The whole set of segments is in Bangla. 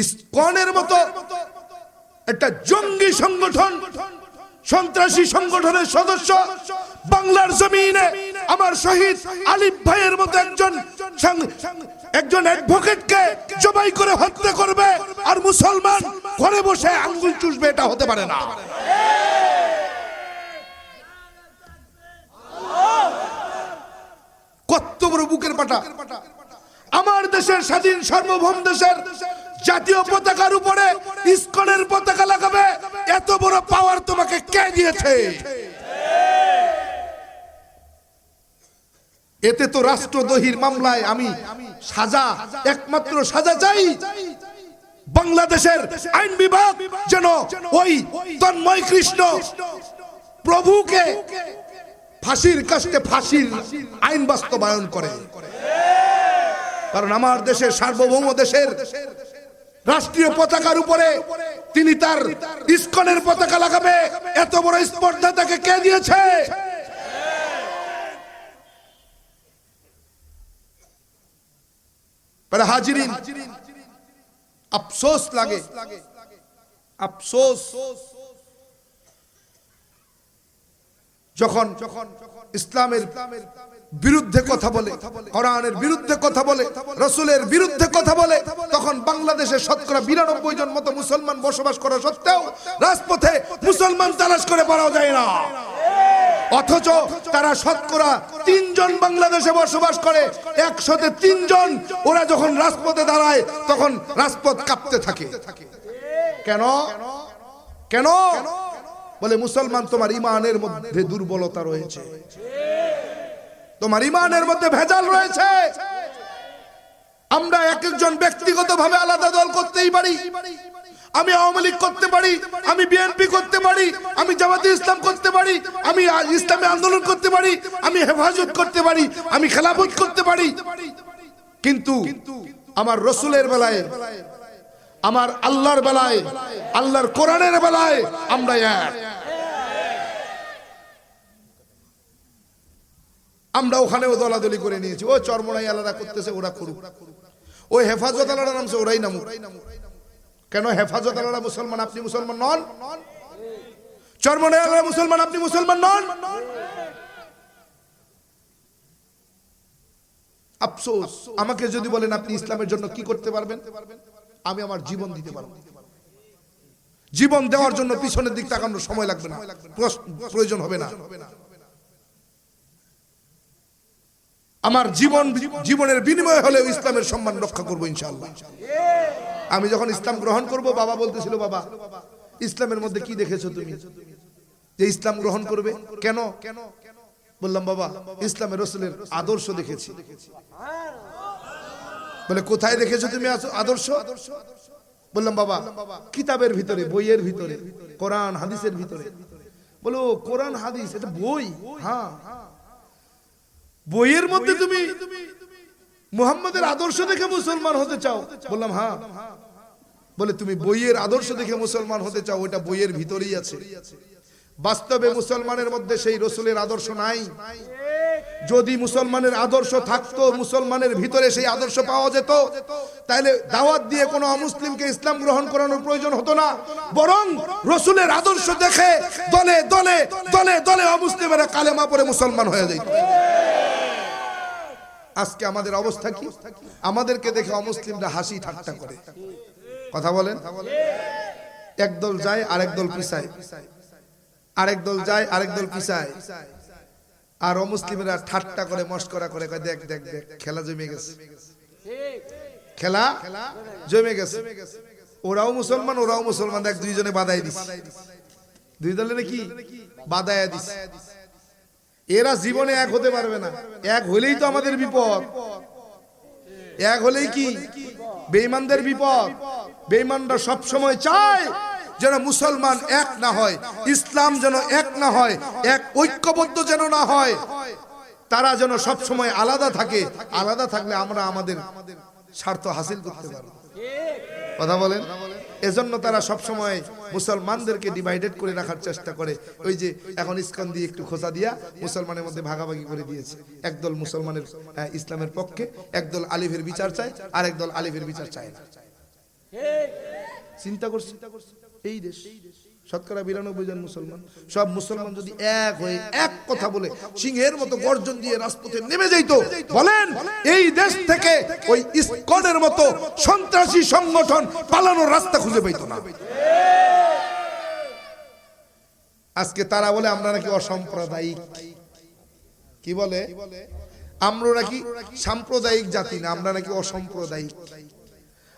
ইসকনের মতো একটা জঙ্গি সংগঠন, সন্ত্রাসী সংগঠনের সদস্য বাংলার জমিনে আমার শহীদ আলিফ ভাইয়ের মতো একজন একজন অ্যাডভোকেটকে জবাই করে হত্যা করবে আর মুসলমান ঘরে বসে আঙ্গুল চুষবে, এটা হতে পারে না। কত বড় বুকের পাটা। আমার দেশের স্বাধীন সার্বভৌম দেশের জাতীয় পতাকার উপরে ইস্কনের পতাকা লাগাবে। এত বড় পাওয়ার তোমাকে কে দিয়েছে? এতে তো রাষ্ট্রদ্রোহীর মামলায় আমি সাজা, একমাত্র সাজা চাই। বাংলাদেশের আইন বিভাগ যেন ওই তন্ময় কৃষ্ণ প্রভুকে ফাঁসির কাছে ফাঁসির আইন বাস্তবায়ন করে। কারণ আমার দেশের সার্বভৌম দেশের রাষ্ট্রীয় পতাকার উপরে তিনি তার ইস্কনের পতাকা লাগাবে। এত বড় স্পর্ধা তাকে কে দিয়েছে? আফসোস লাগে। আফসোস। যখন ইসলামের বিরুদ্ধে কথা বলে, কোরআনের বিরুদ্ধে কথা বলে, রসুলের বিরুদ্ধে কথা বলে, তখন বাংলাদেশের শতকরা বিরানব্বই জন মতো মুসলমান বসবাস করা সত্ত্বেও রাজপথে মুসলমান তালাশ করে পাওয়া যায় না। অথচ তারা শতকরা তিনজন বাংলাদেশে বসবাস করে একসাথে তিনজন ওরা যখন রাজপথে দাঁড়ায়, তখন রাজপথ কাঁপতে থাকে। কেন? কেন? বলে, মুসলমান তোমার ইমানের মধ্যে দুর্বলতা রয়েছে। তোমার ইমানের মধ্যে ভেজাল রয়েছে। আমরা এক একজন ব্যক্তিগত ভাবে আলাদা দল করতেই পারি। আমি আওয়ামী লীগ করতে পারি, আমি বিএনপি করতে পারি, আমি জামাতে ইসলাম করতে পারি, আমি ইসলামী আন্দোলন করতে পারি, আমি হেফাজত করতে পারি, আমি খেলাফত করতে পারি। কিন্তু আমার রসুলের বেলায়, আমার আল্লাহর বেলায়, আল্লাহর কোরআনের বেলায় আমরা এক। আমরা ওখানেও দলাদলি করে নিয়েছি। ও চরমনাই আলাদা করতেছে, ওরা করুক। ওই হেফাজত আলাদা নামছে, ওরাই নামুক। কেন হেফাজত আলাদা মুসলমান, আপনি মুসলমান নন? চরমনাই আলাদা মুসলমান, আপনি মুসলমান নন? আফসোস, আমাকে যদি বলেন আপনি ইসলামের জন্য কি করতে পারবেন? আমি আমার জীবন দিতে পারব। জীবন দেওয়ার জন্য পিছনের দিক তাকানোর সময় লাগবে না। প্রয়োজন হবে না। আমার জীবন, জীবনের বিনিময় হলেও ইসলামের সম্মান রক্ষা করব ইনশাআল্লাহ। আমি যখন ইসলাম গ্রহণ করব, বাবা বলতেছিল, বাবা, ইসলামের মধ্যে কি দেখেছ তুমি? যে ইসলাম গ্রহণ করবে? কেন? কেন বললাম, বাবা, ইসলামের রসুলের আদর্শ দেখেছি। বলে, কোথায় দেখেছ তুমি আদর্শ? বললাম, বাবা, কিতাবের ভিতরে, বইয়ের ভিতরে, কোরআন, হাদিসের ভিতরে। বলো, কোরআন, হাদিস, এটা বই? হ্যাঁ। বইয়ের মধ্যে তুমি মুহাম্মাদের আদর্শ দেখে মুসলমান হতে চাও? বললাম হ্যাঁ। বলে তুমি বইয়ের আদর্শ দেখে মুসলমান হতে চাও ওটা বইয়ের ভিতরেই আছে। বাস্তবে মুসলমানের মধ্যে সেই রসুলের আদর্শ নাই। যদি মুসলমানের আদর্শ থাকতো মুসলমানের ভিতরে সেই আদর্শ পাওয়া যেত তাহলে দাওয়াত দিয়ে কোনো অমুসলিমকে ইসলাম গ্রহণ করানোর প্রয়োজন হতো না। বরং রসুলের আদর্শ দেখে দলে দলে দলে দলে অমুসলিমেরা কালেমা পরে মুসলমান হয়ে যেত আজকে আমাদের অবস্থা কি? আমাদেরকে দেখে অমুসলিমরা হাসি ঠাট্টা করে। কথা বলেন? একদল যায়, আরেক দল পিছায়। আরেক দল যায়, আরেক দল পিছায়। আর অমুসলিমরা ঠাট্টা করে, মস্করা করে দেখ দেখ দেখ, খেলা জমে গেছে। খেলা জমে গেছে। ওরাও মুসলমান ওরাও মুসলমান। দেখ, দুইজনে বাদাই দিস দুই দলের নাকি বাদায়া দিস এরা জীবনে এক হতে পারবে না। এক হলেই তো আমাদের বিপদ। এক হলেই কি? বেঈমানদের বিপদ। বেঈমানরা সব সময় চায় যেন মুসলমান এক না হয়, ইসলাম যেন এক না হয়, এক ঐক্যবদ্ধ যেন না হয়। তারা যেন সব সময় আলাদা থাকে। আলাদা থাকলে আমরা আমাদের স্বার্থ হাসিল করতে পারব। কথা বলেন? এজন্য তারা সব সময় মুসলমানদেরকে ডিভাইডেড করে রাখার চেষ্টা করে। ওই যে এখন ইসকন দিয়ে একটু খোঁজা দিয়া মুসলমানের মধ্যে ভাগাভাগি করে দিয়েছে। একদল মুসলমানের ইসলামের পক্ষে একদল আলিফের বিচার চায় আর একদল আলিফের বিচার চায় না। চিন্তা করছি এই দেশ শতকরা বিরানব্বই জন মুসলমান। সব মুসলমান যদি এক হয়ে এক কথা বলে, সিংহের মতো গর্জন দিয়ে রাজপথে নেমে যাইতো, বলেন, এই দেশ থেকে ওই ইসকনের মতো সন্ত্রাসী সংগঠন পালানোর রাস্তা খুঁজে পাইতো না। আজকে তারা বলে, আমরা নাকি অসাম্প্রদায়িক। কি বলে? আমরা নাকি সাম্প্রদায়িক জাতি না, আমরা নাকি অসাম্প্রদায়িক।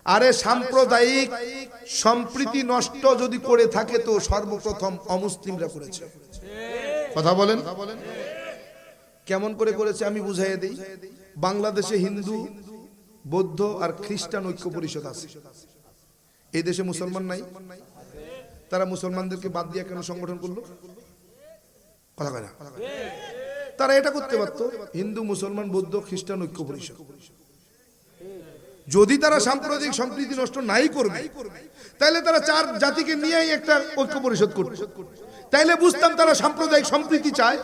আরে সাম্প্রদায়িক সম্প্রীতি নষ্ট যদি করে থাকে তো সর্বপ্রথম অমুসলিমরা করেছে। কথা বলেন। কেমন করে করেছে আমি বুঝাইয়ে দিই। বাংলাদেশে হিন্দু, বৌদ্ধ আর খ্রিস্টান ঐক্য পরিষদ আছে। এই দেশে মুসলমান নাই। তারা মুসলমানদেরকে বাদ দিয়ে কেন সংগঠন করল? কথা কয় না। তারা এটা করতে পারতো। হিন্দু, মুসলমান, বৌদ্ধ, খ্রিস্টান ঐক্য পরিষদ। যদি তারা সাম্প্রদায়িক সম্প্রীতি নষ্ট নাই করবে তাহলে তারা চার জাতিকে নিয়েই একটা ঐক্য পরিষদ করবে। তাইলে বুঝতাম তারা সাম্প্রদায়িক সম্প্রীতি চায়।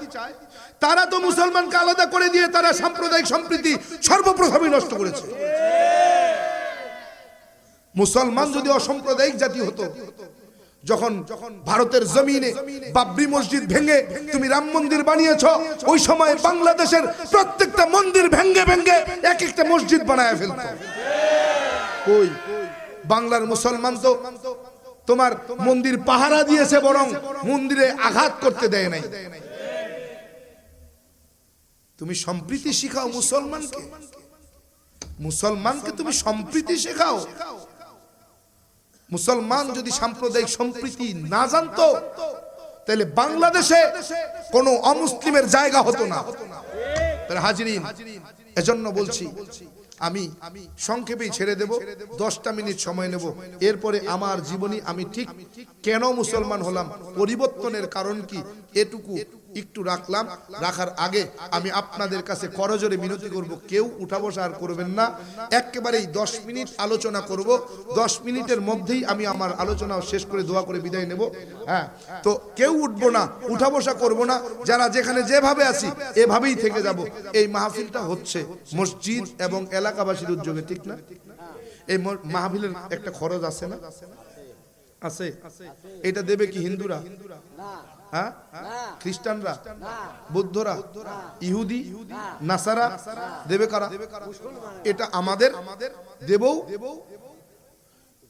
তারা তো মুসলমানকে আলাদা করে দিয়ে তারা সাম্প্রদায়িক সম্প্রীতি সর্বপ্রথমে নষ্ট করেছে। মুসলমান যদি অসাম্প্রদায়িক জাতি হতো, যখন ভারতের জমিনে বাবরি মসজিদ ভেঙে তুমি রাম মন্দির বানিয়েছ, ওই সময় বাংলাদেশের প্রত্যেকটা মন্দির ভেঙ্গে ভেঙ্গে এক একটা মসজিদ বানায় ফেলত। কই? বাংলার মুসলমান তো তোমার মন্দির পাহারা দিয়েছে বরং মন্দিরে আঘাত করতে দেয় নাই। তুমি সম্প্রীতি শিখাও মুসলমানকে। মুসলমানকে তুমি সম্প্রীতি শেখাও। মুসলমান যদি সাম্প্রদায়িক সম্প্রীতি না জানতো, তাহলে বাংলাদেশে কোনো অমুসলিমের জায়গা হতো না। হাজিরিন, এজন্য বলছি আমি সংক্ষেপেই ছেড়ে দেব, দশটা মিনিট সময় নেব। এরপরে আমার জীবনী আমি ঠিক কেন মুসলমান হলাম, পরিবর্তনের কারণ কি, এটুকু একটু রাখলাম, রাখার আগে আমি আপনাদের কাছে করজোরে মিনতি করব। কেউ উঠা বসা আর করবেন না। একেবারেই দশ মিনিট আলোচনা করব। দশ মিনিটের মধ্যেই আমি আমার আলোচনা শেষ করে দোয়া করে বিদায় নেব। হ্যাঁ তো কেউ উঠবো না উঠা বসা করব না। যারা যেখানে যেভাবে আছি, এভাবেই থেকে যাব। এই মাহফিলটা হচ্ছে মসজিদ এবং এলাকাবাসীর উদ্যোগে, ঠিক না? এই মাহফিলের একটা খরচ আছে না? আছে। এটা দেবে কি হিন্দুরা? হ্যাঁ? খ্রিস্টানরা বৌদ্ধরা ইহুদি নাসারা। দেবে কারা এটা আমাদের দেবও।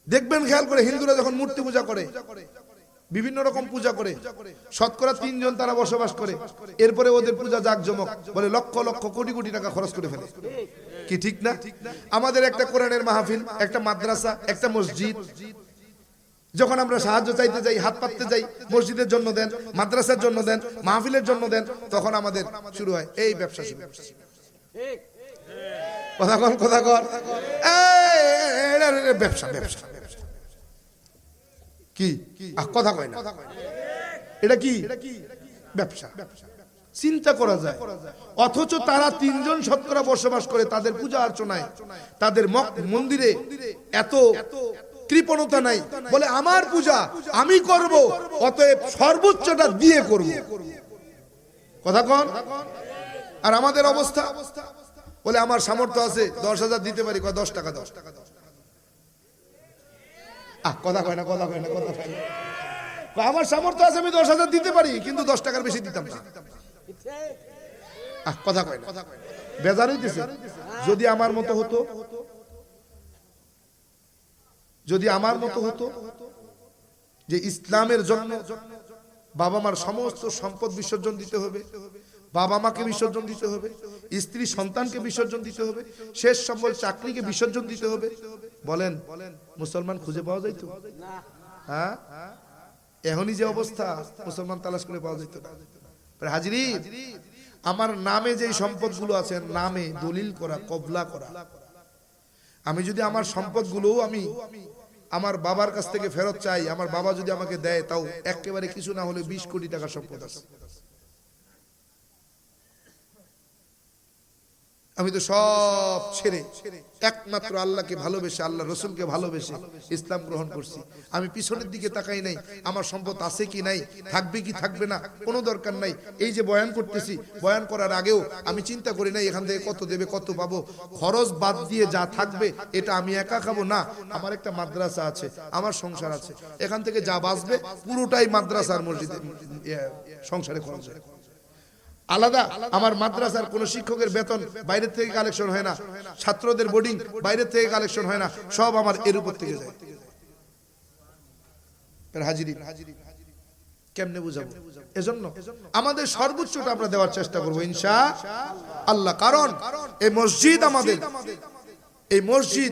দেখবেন খেয়াল করে হিন্দুরা যখন মূর্তি পূজা করে বিভিন্ন রকম পূজা করে শতকরা তিনজন তারা বসবাস করে এরপরে ওদের পূজা জাকজমক বলে লক্ষ লক্ষ কোটি কোটি টাকা খরচ করে ফেলে। কি ঠিক না? আমাদের একটা কোরআনের মাহফিল একটা মাদ্রাসা একটা মসজিদ যখন আমরা সাহায্য চাইতে যাই, হাত পাততে যাই, মসজিদের জন্য দেন, মাদ্রাসার জন্য দেন, মাহফিলের জন্য দেন, তখন আমাদের শুরু হয়, এই ব্যবসা শুরু। কথা কর কথা কর। ব্যবসা ব্যবসা। কি? কথা কয় না। এটা কি? ব্যবসা। চিন্তা করা যায়। অথচ তারা তিনজন শতকরা বসবাস করে, তাদের পূজা অর্চনায়, তাদের মন্দিরে এত কৃপণতা নাই। বলে, আমার পূজা আমি করব, অতএব সর্বোচ্চটা দিয়ে করব। কথা কন? আর আমাদের অবস্থা? বলে, আমার সামর্থ্য আছে, দশ হাজার দিতে পারি। দশ টাকা দশ টাকা দশ কথা কয় না, কথা কয় না, কথা কয় না। আমার সামর্থ্য আছে, আমি দশ হাজার দিতে পারি, কিন্তু দশ টাকার বেশি দিতাম না। কথা কয় না। বেজার হইতেছে। যদি আমার মতো হতো যদি আমার মতো হতো যে ইসলামের জন্য বাবা মার সমস্ত সম্পদ বিসর্জন দিতে হবে, বাবা মাকে বিসর্জন দিতে হবে, স্ত্রী সন্তানকে বিসর্জন দিতে হবে, শেষ সম্বল চাকরিকে বিসর্জন দিতে হবে, বলেন, মুসলমান খুঁজে পাওয়া যাইতো? হ্যাঁ? এখনই যে অবস্থা, মুসলমান তালাশ করে পাওয়া যেত না। হাজিরি আমার নামে যে সম্পদগুলো আছে, নামে দলিল করা, কবলা করা আমি যদি আমার সম্পদগুলো আমি আমার বাবার কাছ থেকে ফেরত চাই, আমার বাবা যদি আমাকে দেয়, তাও একেবারে কিছু না হলে বিশ কোটি টাকা সম্পদ আছে। আমি তো সব ছেড়ে একমাত্র আল্লাহকে ভালোবেসে আল্লাহ রসুলকে ভালোবেসে ইসলাম গ্রহণ করছি। আমি পিছনের দিকে তাকাই নাই আমার সম্পদ আছে কি নাই থাকবে কি থাকবে না কোনো দরকার নাই। এই যে বয়ান করতেছি বয়ান করার আগেও আমি চিন্তা করি নাই এখান থেকে কত দেবে কত পাবো। খরচ বাদ দিয়ে যা থাকবে এটা আমি একা খাব না আমার একটা মাদ্রাসা আছে আমার সংসার আছে। এখান থেকে যা বাঁচবে পুরোটাই মাদ্রাসার মসজিদে ইয়ে, সংসারে খরচ হয় আলাদা। আমার মাদ্রাসার কোন শিক্ষকের বেতন বাইরের থেকে কালেকশন হয় না। ছাত্রদের বোর্ডিং বাইরের থেকে কালেকশন হয় না। সব আমার এর উপর থেকে যায়। হাজিরি। কেমনে বুঝাবো? এজন্য আমাদের সর্বোচ্চটা আমরা দেওয়ার চেষ্টা করব ইনশা আল্লাহ, কারণ এই মসজিদ আমাদের। এই মসজিদ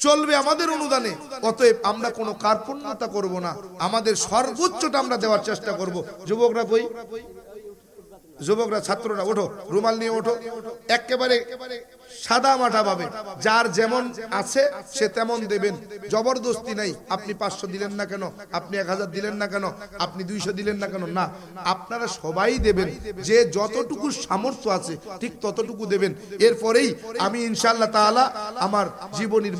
চলবে আমাদের অনুদানে। অতএব আমরা কোনো কার্পণ্যতা করব না। আমাদের সর্বোচ্চটা আমরা দেওয়ার চেষ্টা করব। যুবকরা কই? যুবকরা ছাত্ররা ওঠো রুমাল নিয়ে ওঠো। একেবারে সাদা মাঠা পাবে। যার যেমন আছে সে তেমন দেবেন। জবরদস্তি নাই। আপনি পাঁচশো দিলেন না কেন? আপনি এক হাজার দিলেন না কেন? আপনি দুইশো দিলেন না কেন? না আপনারা সবাই দেবেন। যে যতটুকু সামর্থ্য আছে ঠিক ততটুকু দেবেন। এরপরেই আমি ইনশাল্লাহ তাআলা আমার জীবনের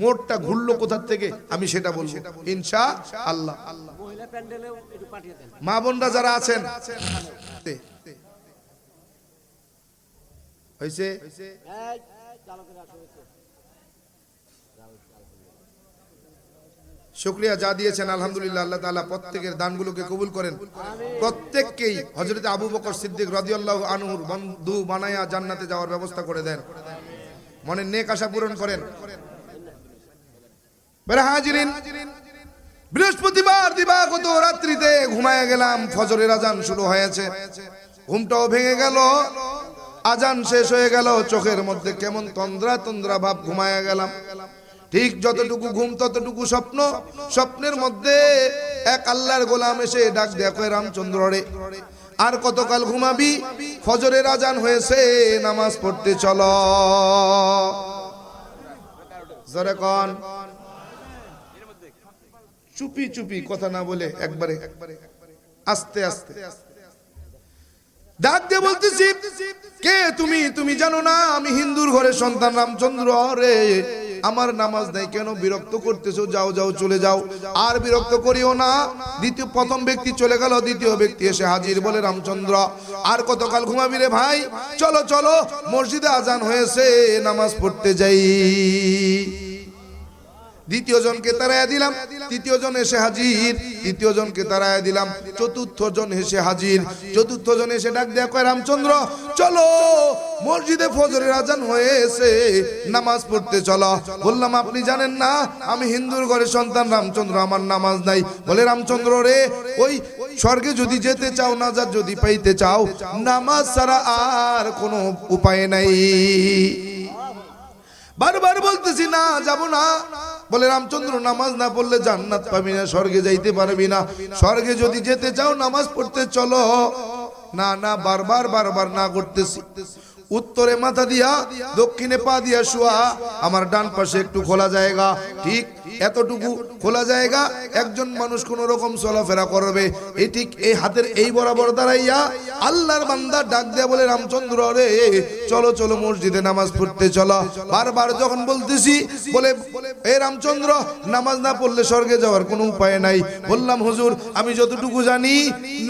মোড়টা ঘুরলো কোথার থেকে আমি সেটা বলব। ইনশা আল্লাহ মা বোনরা যারা আছেন হয়েছে। শুক্রিয়া যা দিয়েছেন, আলহামদুলিল্লাহ, আল্লাহ তাআলা প্রত্যেকের দানগুলোকে কবুল করেন। প্রত্যেককেই হযরত আবু বকর সিদ্দিক রাদিয়াল্লাহু আনহুর বন্ধু বানায়া জান্নাতে যাওয়ার ব্যবস্থা করে দেন। মনের নেক আশা পূরণ করেন। বৃহস্পতিবার দিবাগত রাত্রিতে ঘুমায় গেলাম, ফজরের আজান শুরু হয়েছে। ঘুমটাও ভেঙে গেল। আজান শেষ হয়ে গেল, চোখের মধ্যে কেমন তন্দ্রা তন্দ্রা ভাব ঘুমায় গেলাম। ঠিক যতটুকু ঘুম, ততটুকু স্বপ্ন, স্বপ্নের মধ্যে এক আল্লাহর গোলাম এসে ডাক দেখো রামচন্দ্র রে, আর কতকাল ঘুমাবি? ফজরের আজান হয়েছে, নামাজ পড়তে চলো। কন। চুপি চুপি কথা না বলে একবারে আস্তে আস্তে আস্তে ডাক দিয়ে বলতেছি কে তুমি? তুমি জানো না আমি হিন্দুর ঘরে সন্তান রামচন্দ্র রে। আমার নামাজ নাই কেন বিরক্ত করতেছো? যাও যাও চলে যাও। আর বিরক্ত করিও না। দ্বিতীয় প্রথম ব্যক্তি চলে গেল দ্বিতীয় ব্যক্তি এসে হাজির বলে রামচন্দ্র আর কতকাল ঘুমাবি রে ভাই? চলো চলো মসজিদে আজান হয়েছে নামাজ পড়তে যাই। দ্বিতীয় জনকে তারায় দিলাম। তৃতীয় জন এসে হাজির। তৃতীয় জনকে তারায় দিলাম। চতুর্থ জন এসে হাজির। চতুর্থ জন এসে ডাক দেয়া কয়, রামচন্দ্র, চলো। মসজিদে ফজরের আজান হয়েছে। নামাজ পড়তে চলো। বললাম, আপনি জানেন না, আমি হিন্দুর ঘরে সন্তান। রামচন্দ্র, আমার নামাজ নাই। বলে, রামচন্দ্র রে, ওই স্বর্গে যদি যেতে চাও নাজার যদি পাইতে চাও, নামাজ ছাড়া আর কোনো উপায় নাই। বারবার বলতেছি, না, যাব না। বলে, রামচন্দ্র, নামাজ না পড়লে জান্নাত পাবি না, স্বর্গে যাইতে পারবি না। স্বর্গে যদি যেতে চাও, নামাজ পড়তে চলো। না না, বারবার বারবার না করতেছি। উত্তরে মাথা দিয়া, দক্ষিণে পা দিয়া শোয়া। আমার ডান পাশে একটু খোলা জায়গা। ঠিক এতটুকু খোলা জায়গা, একজন মানুষ কোন রকম চলাফেরা করবে। এই ঠিক এই হাতের এই বরাবর দাঁড়াইয়া আল্লাহর বান্দা ডাক দেয়া বলে, রামচন্দ্র রে, চলো চলো মসজিদে নামাজ পড়তে চলো। বারবার যখন বলতেছি, বলে, এ রামচন্দ্র, নামাজ না পড়লে স্বর্গে যাওয়ার কোনো উপায় নাই। বললাম, হুজুর, আমি যতটুকু জানি,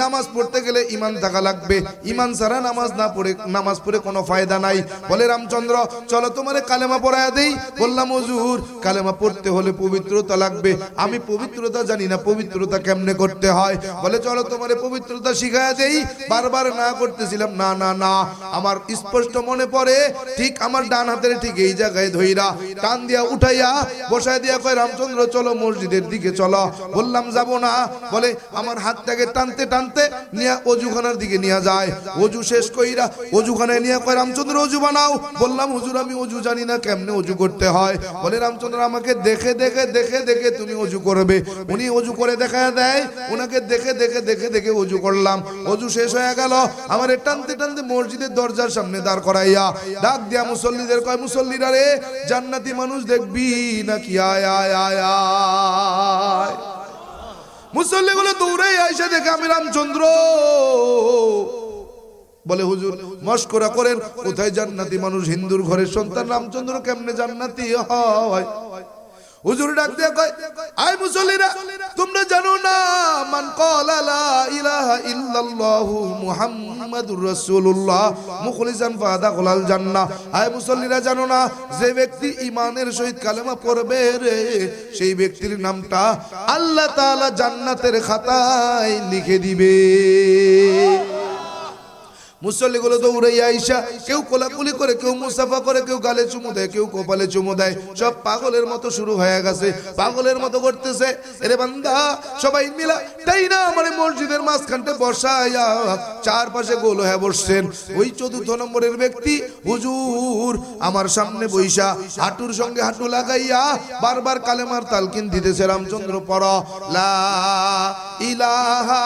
নামাজ পড়তে গেলে ইমান থাকা লাগবে। ইমান ছাড়া নামাজ না পড়ে, নামাজ পড়ে কোনো ফায়দা নাই। বলে, রামচন্দ্র, চলো তোমারে কালেমা পড়ায় দেই। বললাম, হুজুর, কালেমা পড়তে হলে পবিত্রতা লাগবে। আমি পবিত্রতা জানি না, পবিত্রতা কেমনে করতে হয়? বলে, চলো তোমারে পবিত্রতা শিখায় দেই। বারবার না করতেছিলাম, না না না, আমার স্পষ্ট মনে পড়ে, ঠিক আমার ডান হাতের ঠিক এই জায়গায় ধইরা। টান দিয়া উঠাইয়া বসায় দিয়া কয়, রামচন্দ্র, চলো মসজিদের দিকে চলো। বললাম, যাব না। বলে, আমার হাতটাকে টানতে টানতে নিয়ে অজুখানার দিকে নিয়ে যায়। অজু শেষ কইরা অজুখানায় নিয়ে কয় রামচন্দ্র অজু বানাও। বললাম, হুজুর, আমি অজু জানি না, কেমনে অজু করতে হয়? বলে, রামচন্দ্র আমাকে দেখে দেখে দেখে দেখে তুমি অজু করবে। উনি অজু করে দেখা দেয় ওনাকে দেখে দেখে দেখে দেখে অজু করলাম। অজু শেষ হয়ে গেল। আমার টানতে টানতে মসজিদের দরজার সামনে দাঁড় করাইয়া ডাক দিয়া মুসল্লিদের কয়, মুসল্লিরা রে, জান্নাতি মানুষ দেখবি নাকি? আয় আয় আয় আয়। মুসল্লিগুলো দৌড়ে আইসে দেখে আমি রামচন্দ্র। বলে, হুজুর, মস্করা করেন, কোথায় জান্নাতি মানুষ? হিন্দুর ঘরের সন্তান রামচন্দ্র কেমনে জান্নাতি হয়? হুজুর ডাক দিয়ে কয়, আয় মুসল্লিরা, তোমরা জানো না, মান ক্বালা লা ইলাহা ইল্লাল্লাহু মুহাম্মাদুর রাসূলুল্লাহ, মুখলিসান ফাদাখুলাল জান্নাহ। আয় মুসল্লিরা, জানো না, যে ব্যক্তি ঈমানের সহিত কালেমা পড়বে রে, সেই ব্যক্তির নামটা আল্লাহ তাআলা জান্নাতের খাতায় লিখে দিবে। মুসল্লিগুলো দৌড়াইয়া আইসা, কেউ কোলাকুলি করে, কেউ মুসাফা করে, কেউ গালে চুমু দেয়, কেউ কপালে চুমু দেয়। সব পাগলের মতো শুরু হয়ে গেছে, পাগলের মতো করতেছে। এরে বান্দা, সবাই মিলা তাই না আমার মসজিদের মাঝখানটা বসায়া। চারপাশে গোল হয়ে বসছেন ওই চতুর্থ নম্বরের ব্যক্তি, হুজুর, আমার সামনে বৈশা হাঁটুর সঙ্গে হাঁটু লাগাইয়া বারবার কালেমার তালকিন দিতেছে রামচন্দ্র পর লা ইলাহা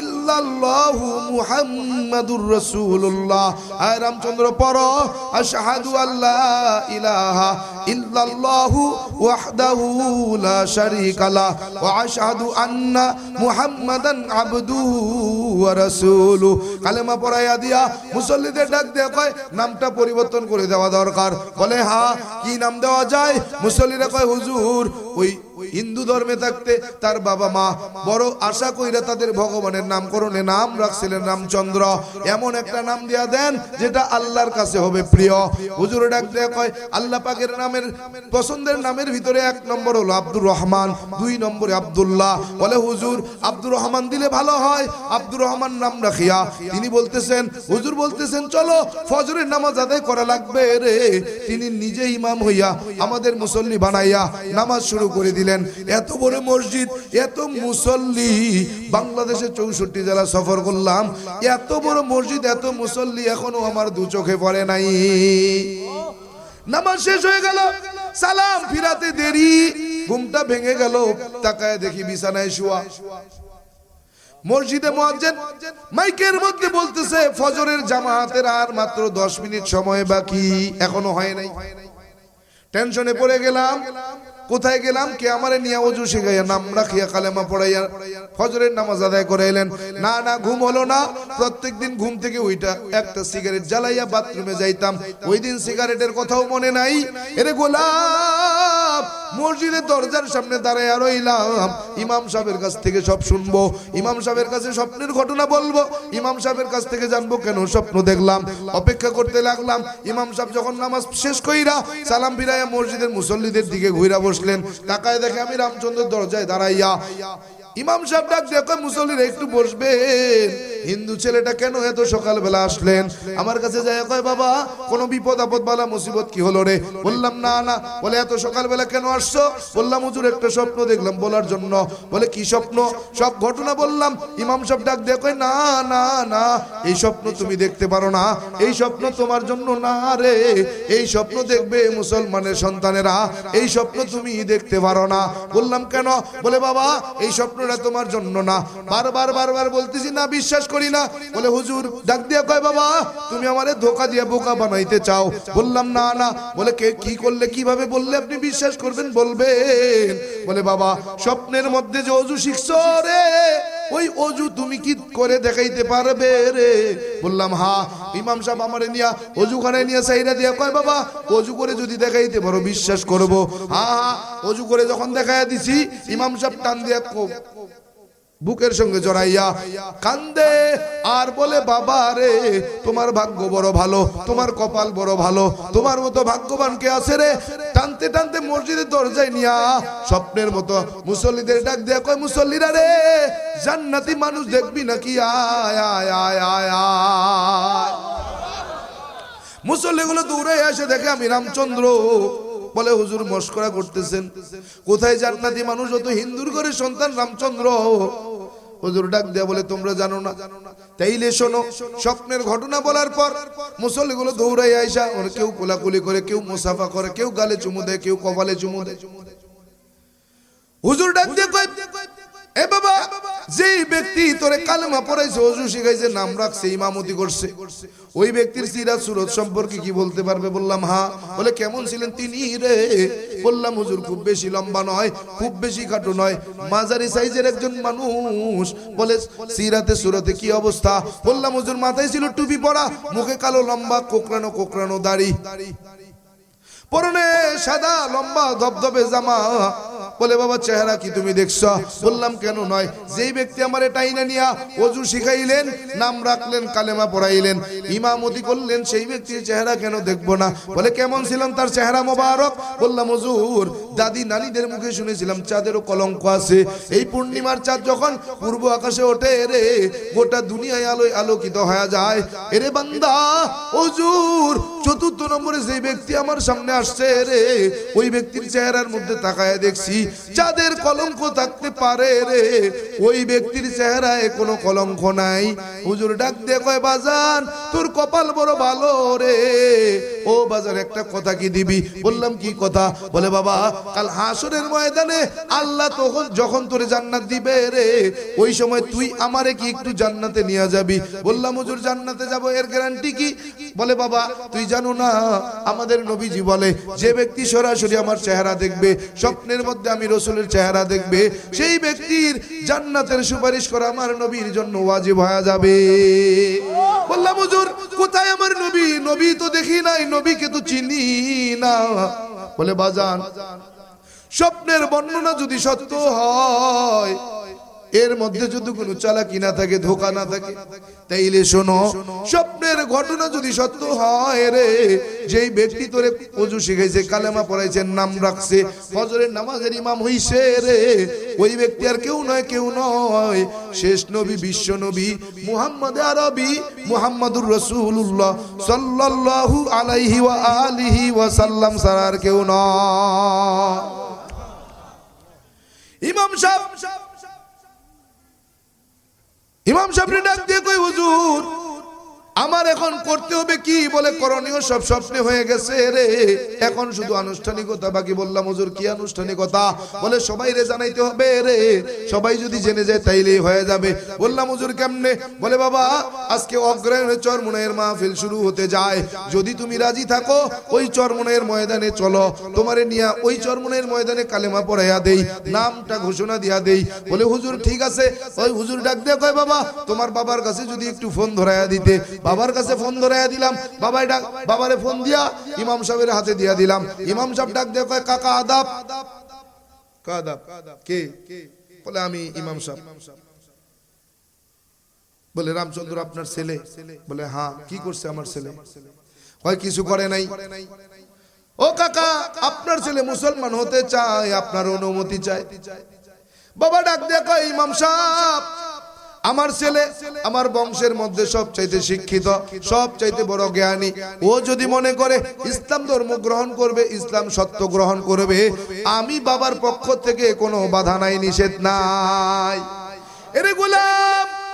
ইল্লাল্লাহু মুহাম্মাদুর রাসূলুল্লাহ। আয় রামচন্দ্র পর আশহাদু ইলাহা ইল্লাল্লাহু ওয়াহদাহু লা শারীকা লা ওয়া আশহাদু আন্না মুহাম্মাদান আবদুহু ওয়া রাসূলুহু। কালেমা পড়াইয়া দিয়া মুসল্লিদের ডাক দেয়া কয়, নামটা পরিবর্তন করে দেওয়া দরকার। বলে হ্যাঁ কি নাম দেওয়া যায়? মুসল্লিরা কয়, হুজুর, ওই হিন্দু ধর্মে থাকতে তার বাবা মা বড় আশা কইরা তাদের ভগবানের নামকরণে নাম রাখছিলেন রামচন্দ্র। এমন একটা নাম দিয়া দেন যেটা আল্লাহর কাছে হবে প্রিয়। হুজুর ডাক দেয়া কয়, আল্লাহ পাকের নামের, পছন্দের নামের ভিতরে এক নম্বর হলো আব্দুর রহমান, দুই নম্বরে আব্দুল্লাহ। বলে, হুজুর, আব্দুর রহমান দিলে ভালো হয়, আব্দুর রহমান নাম রাখিয়া। তিনি বলতেছেন, হুজুর বলতেছেন, চলো, ফজরের নামাজ আদায় করা লাগবে রে। তিনি নিজে ইমাম হইয়া আমাদের মুসল্লি বানাইয়া নামাজ শুরু করে দিলেন। এত বড় মসজিদ, এত মুসল্লি। বাংলাদেশের চৌষট্টি জেলা সফর করলাম। এত বড় মসজিদ, এত মুসল্লি এখনও আমার দু চোখে পড়ে নাই। নামাজ শেষ হয়ে গেল, সালাম ফিরাতে দেরি। ঘুমটা ভেঙে গেল, তাকায় দেখি বিছানায় শুয়া। মসজিদে মুয়াজ্জিন মাইকের মধ্যে বলতেছে, ফজরের জামাতের আর মাত্র 10 মিনিট সময় বাকি, এখনও হয় নাই। টেনশনে পড়ে গেলাম। কোথায় গেলাম? কে আমারে নিয়ে অজু শিখাইয়া নাম রাখিয়া কালেমা পড়াইয়া ফজরের নামাজ আদায় করে এলেন। না না, ঘুম হলো না। প্রত্যেকদিন ঘুম থেকে ওইটা একটা সিগারেট জ্বালাইয়া বাথরুমে যাইতাম। ওই দিন সিগারেটের কথাও মনে নাই। এরে গোলাপ, মসজিদের দরজার সামনে দাঁড়ায় রইলাম। ইমাম সাহেবের কাছ থেকে সব শুনব। ইমাম সাহেবের কাছে স্বপ্নের ঘটনা বলব। ইমাম সাহেবের কাছ থেকে জানব কেন স্বপ্ন দেখলাম। অপেক্ষা করতে লাগলাম। ইমাম সাহেব যখন নামাজ শেষ কইরা সালাম ফিরাইয়া মসজিদের মুসল্লিদের দিকে ঘুরা বসলেন। তাকায় দেখে আমি রামচন্দ্রের দরজায় দাঁড়াইয়া ইমাম সাহেব ডাক দেখো মুসল্লিরা একটু বসবেন। হিন্দু ছেলেটা কেন এত সকালবেলা আসলেন? আমার কাছে যায়, কয়, বাবা, কোনো বিপদ আপদ বালা মুসিবত কি হলো রে? বললাম, না না। বলে, এত সকালবেলা কেন আসছো? বললাম, হুজুর, একটা স্বপ্ন দেখলাম বলার জন্য। বলে, কি স্বপ্ন? সব ঘটনা বললাম। ইমাম সাহেব ডাক কয়, না না না, এই স্বপ্ন তুমি দেখতে পারো না। এই স্বপ্ন তোমার জন্য না রে। এই স্বপ্ন দেখবে মুসলমানের সন্তানেরা। এই স্বপ্ন তুমি দেখতে পারো না। বললাম, কেন? বলে, বাবা, এই স্বপ্নটা তোমার জন্য না। বারবার বারবার বলতেছি না, বিশ্বাস করি না। বলে হুজুর, ডাক দিয়া কয়, বাবা, তুমি আমারে ধোকা দিয়ে বোকা বানাইতে চাও। বললাম, না না। বলে, কে, কি করলে, কীভাবে বললে আপনি বিশ্বাস করবেন, বলবেন? বলে, বাবা, স্বপ্নের মধ্যে যে অজু শিখছো রে ওই অজু তুমি কি করে দেখাইতে পারবে রে? বললাম, হা, ইমাম সাহেব আমারে নিয়া অজুখানে নিয়ে সাইরা দিয়া কয়, বাবা, অজু করে যদি দেখাইতে পারো, বিশ্বাস করব। হা হা, অজু করে যখন দেখাইয়া দিছি, ইমাম সাহেব টান দিয়া বুকের সঙ্গে জড়াইয়া কান্দে। আর বলে, বাবা রে, তোমার ভাগ্য বড় ভালো, তোমার কপাল বড় ভালো, তোমার মতো ভাগ্যবান কে আছে রে? টানতে টানতে মসজিদের দরজায় নিয়া স্বপ্নের মতো মুসল্লিদের ডাক দেয়া, কয় মুসল্লিরা রে, জান্নাতি মানুষ দেখবি নাকি? আয় আয় আয় আয় আয়। মুসল্লিগুলো দৌড়ে এসে দেখে, আমি রামচন্দ্র। বলে, হুজুর মস্করা করতেছেন। কোথায় জান্নাতি মানুষ? অত হিন্দুর ঘরে সন্তান রামচন্দ্র। হুজুর ডাক দেয়া বলে তোমরা জানো না। তাইলে শোনো, স্বপ্নের ঘটনা বলার পর মুসল্লিগুলো দৌড়াই আইসা, ওরা কেউ কোলাকুলি করে, কেউ মুসাফা করে, কেউ গালে চুমু দেয়, কেউ কপালে চুমু দেয়। হুজুর ডাক দিয়ে এ বাবা, যেই ব্যক্তি তোরে কালেমা পড়াইছে, অজু শিখাইছে, নাম রাখছে, ইমামতি করছে। ওই ব্যক্তির সিরাত সুরত সম্পর্কে কি বলতে পারবে? বললাম হ্যাঁ বলে, কেমন ছিলেন তিনি রে? বললাম, হুজুর, খুব বেশি লম্বা নয়, খুব বেশি খাটো নয়, মাঝারি সাইজের একজন মানুষ। বলে, সিরাতে, সুরতে কি অবস্থা? বললাম, হুজুর, মাথায় ছিল টুপি পরা, মুখে কালো লম্বা, কোকড়ানো কোকড়ানো দাড়ি। পরনে সাদা, লম্বা, ধবধবে জামা। বলে, বাবা, চেহারা কি তুমি দেখছ? বললাম, কেন নয়। যেই ব্যক্তি আমার টাইনা নিয়া অজু শিখাইলেন, নাম রাখলেন, কালেমা পড়াইলেন, ইমামতি করলেন, সেই ব্যক্তির চেহারা কেন দেখব না? বলে, কেমন ছিলাম তার চেহারা মোবারক? বললাম, হুজুর, দাদি নানিদের মুখে শুনেছিলাম, চাঁদেরও কলঙ্ক আছে। এই পূর্ণিমার চাঁদ যখন পূর্ব আকাশে ওঠে রে, গোটা দুনিয়ায় আলোয় আলোকিত হয়ে যায়। এরে বান্দা, হুজুর, চতুর্থ নম্বরে যে ব্যক্তি আমার সামনে আসছে রে, ওই ব্যক্তির চেহারার মধ্যে তাকায় দেখছি যাদের কলঙ্ক থাকতে পারে রে, ওই ব্যক্তির চেহারায় কোনো কলঙ্ক নাই। হুজুর ডাক দিয়ে কয়, বাজান, তোর কপাল বড় ভালো রে। ও বাজার একটা কথা কি দিবি? বললাম, কি কথা? বলে, বাবা, কাল হাসরের ময়দানে আল্লাহ তখন যখন তোরে জান্নাত দিবে রে, ওই সময় তুই আমারে কি একটু জান্নাতে নিয়ে যাবি? বললাম, হুজুর, জান্নাতে যাব, এর গ্যারান্টি কি? বলে, বাবা, তুই জানো না, আমাদের নবীজি বলে, যে ব্যক্তি সরাসরি আমার চেহারা দেখবে, স্বপ্নের মধ্যে আমি রসুলের চেহারা দেখবে, সেই ব্যক্তির জান্নাতের সুপারিশ করা আমার নবীর জন্য ওয়াজিব হয়ে যাবে। বললাম, হুজুর, কোথায় আমার নবী? নবী তো দেখি নাই, নবীকে তো চিনি না। বলে, বাজান, স্বপ্নের বর্ণনা যদি সত্য হয় এর মধ্যে যদি কোনো চালাকি না থাকে, ধোকা না থাকে, তাইলে শোনো, স্বপ্নের ঘটনা যদি সত্য হয় রে, যেই ব্যক্তি তোরে অজু শিখাইছে, কালেমা পড়াইছে, নাম রাখছে, ফজরের নামাজের ইমাম হইছে রে, ওই ব্যক্তি আর কেউ নয় কেউ নয়। শেষ নবী, বিশ্ব নবী, মুহাম্মদ আরবি, মুহাম্মাদুর রাসূলুল্লাহ সাল্লাল্লাহু আলাইহি ওয়া আলিহি ওয়া সাল্লাম আর কেউ নয়। ইমাম সাহেব ইমাম সাহেব ডাক দিয়ে কই হুজুর আমার এখন করতে হবে কি বলে করণীয় সব স্বপ্নে হয়ে গেছে রে। এখন শুধু আনুষ্ঠানিকতা, বাকি বললাম হুজুর কি আনুষ্ঠানিকতা? বলে সবাই রে জানাইতে হবে রে। সবাই যদি জেনে যায় তাইলেই হয়ে যাবে। বললাম হুজুর কেমনে? বলে বাবা, আজকে অগ্রহায়ণের চরমনের মাহফিল শুরু হতে যায়। যদি তুমি রাজি থাকো, ওই চরমনের ময়দানে চলো। তোমারে নিয়া ওই চরমনের ময়দানে কালেমা পড়াইয়া দেই, নামটা ঘোষণা দিয়া দেই। বলে হুজুর ঠিক আছে। ওই হুজুর ডাক দিয়ে কয় বাবা, তোমার বাবার কাছে যদি একটু ফোন ধরাইয়া দিতে। বাবার কাছে ফোন ধরাইয়া দিলাম। বাবাই ডাক, বাবারে ফোন দিয়া ইমাম সাহেবের হাতে দিয়া দিলাম। ইমাম সাহেব ডাক দিয়ে কয়, কাকা, আদাব। কাদাব কে? বলে, আমি ইমাম সাহেব। বলে, রামচন্দ্র আপনার ছেলে। বলে হ্যাঁ কি করছে আমার ছেলে? হয়, কিছু করে নাই। ও কাকা, আপনার ছেলে মুসলমান হতে চায়, আপনার অনুমতি চায়। বাবা ডাক দেখো ইমাম সাহেব আমার ছেলে আমার বংশের মধ্যে সব চাইতে শিক্ষিত সব চাইতে বড় জ্ঞানী। ও যদি মনে করে ইসলাম ধর্ম গ্রহণ করবে, ইসলাম সত্য গ্রহণ করবে, আমি বাবার পক্ষ থেকে কোনো বাধা নাই, নিষেধ নাই। এরে গোলাম!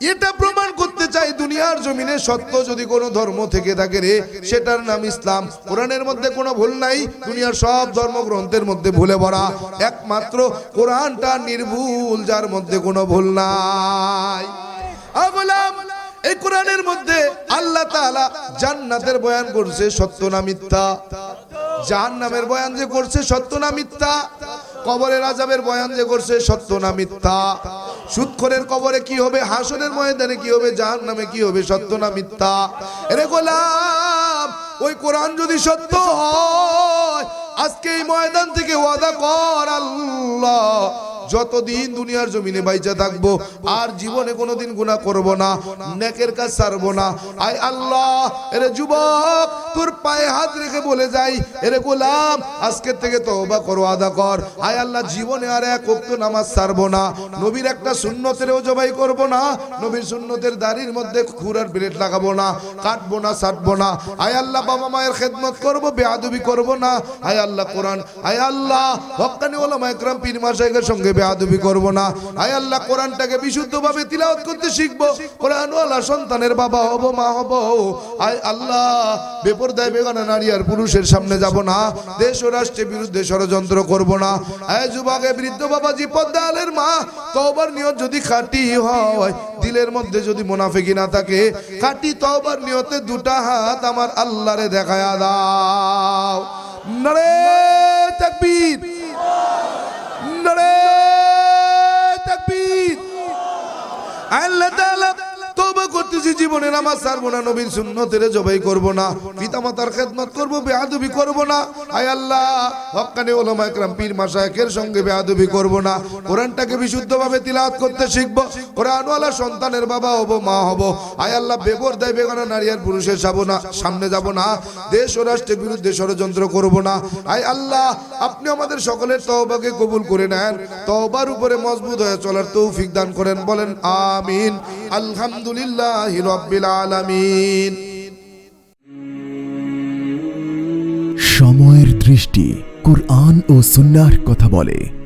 এটা প্রমাণ করতে চাই, দুনিয়ার জমিনে সত্য যদি কোনো ধর্ম থেকে থাকে রে, সেটার নাম ইসলাম। কোরআনের মধ্যে কোনো ভুল নাই, দুনিয়ার সব ধর্মগ্রন্থের মধ্যে ভুলে ভরা। একমাত্র কোরআনটা নির্ভুল, যার মধ্যে কোনো ভুল নাই। এই কোরআনের মধ্যে আল্লাহ তাআলা জান্নাতের বয়ান করছে, সত্য না মিথ্যা? জাহান্নামের বয়ান যে করছে, সত্য না মিথ্যা? কবরের আজাবের বয়ান যে করছে, সত্য না মিথ্যা? সুৎখরের কবরে কি হবে? হাসনের ময়দানে কি হবে? যার নামে কি হবে? সত্য না মিথ্যা? এরে গোলাম, ওই কোরআন যদি সত্য হয়, আজকে এই ময়দান থেকে ওয়াদা কর আল্লাহ। যতদিন দুনিয়ার জমিনে বাইচা থাকব, আর জীবনে কোনোদিন গুনাহ করব না, নেকের কাজ ছাড়বো না। আয় আল্লাহ, এরে যুবক, তোর পায়ে হাত রেখে বলে যাই, এরে গোলাম আজকের থেকে তওবা করো, আদা কর। আয় আল্লাহ, জীবনে আর এক ওয়াক্ত নামাজ ছাড়বো না। নবীর একটা সুন্নতেরও জবাই করব না, নবীর শূন্যতের দাড়ির মধ্যে খুরার ব্লেড লাগাবো না, কাটবো না ছাটবো না। আয় আল্লাহ, বাবা মায়ের খেদমত করব, বেয়াদবি করব না। আয় আল্লাহ, কোরআন, আয় আল্লাহ হক্কানি ওলামা একরাম পীর মাশাইখের সঙ্গে বেয়াদবি করব না। আয় আল্লাহ, কোরআনটাকে বিশুদ্ধভাবে তিলাওয়াত করতে শিখব। কোরআনওয়ালা সন্তানের বাবা হব, মা হব। আয় আল্লাহ, বেপরদায়, বেগানা নারী আর পুরুষের সামনে যাব না। দেশ ও রাষ্ট্রের বিরুদ্ধে ষড়যন্ত্র করব না। আয় যুবাগে বৃদ্ধ বাবাজি, পদ্মালের মা, তওবার নিয়ত যদি খাঁটি হয়, দিলের মধ্যে যদি মুনাফিকি না থাকে, খাঁটি তওবার নিয়তে দুটা হাত আমার আল্লাহরে দেখায়া দাও। নরে তাকবীর নরে তাকবীর আল্লাহ তাআলা তওবা করতেছি জীবনে নামাজ ছাড়বো না, নবীর সুন্নতের জবাই করব না, পিতামাতার খেদমত করব, বেয়াদবি করব না। আয় আল্লাহ হক্কানি ওলামা একরাম পীর মাশায়েখের সঙ্গে বেয়াদবি করব না। কোরআনটাকে বিশুদ্ধভাবে তিলাওয়াত করতে শিখব, কোরআনওয়ালা সন্তানের বাবা হব, মা হব। আয় আল্লাহ বেবর দেয় বেগানা নারী আর পুরুষের যাব না, সামনে যাব না, দেশ ও রাষ্ট্রের বিরুদ্ধে ষড়যন্ত্র করব না। আয় আল্লাহ, আপনি আমাদের সকলের তওবাকে কবুল করে নেন, তওবার উপরে মজবুত হয়ে চলার তৌফিক দান করেন, বলেন আমিন। সময়ের দৃষ্টি কোরআন ও সুন্নার কথা বলে।